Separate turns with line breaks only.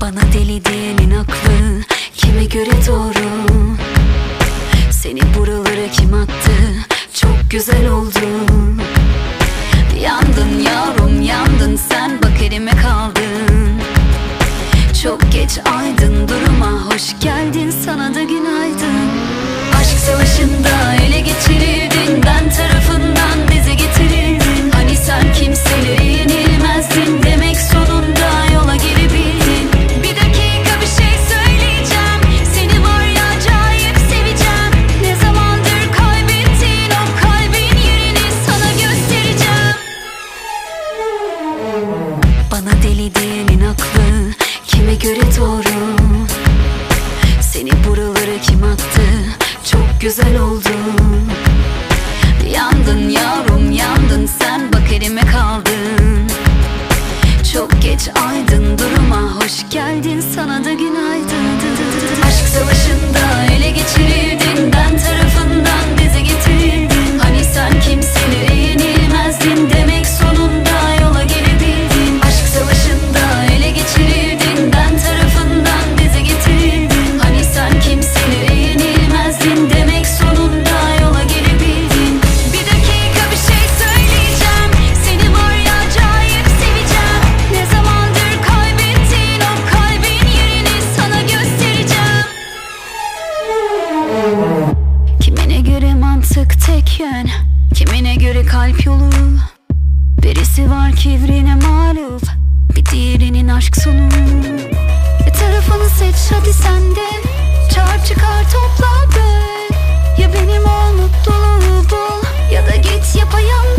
Bana deli diyenin aklı kime göre doğru? Seni buralara kim attı? Çok güzel oldu Yandın yavrum yandın sen. göre doğru. Seni buralara kim attı? Çok güzel oldun Yandın yavrum yandın. Sen bak elime kaldın. Çok geç aydın. Duruma hoş geldin. Sana da günaydın. Aşk savaşında ele geçirildin giderken Kimine göre kalp yolu? Birisi var kivrine maruf Bir diğerinin aşk sonu. E tarafını seç hadi sen de. Çağır çıkar topla böl Ya benim ol mutluluğu bul Ya da git yapayalnız.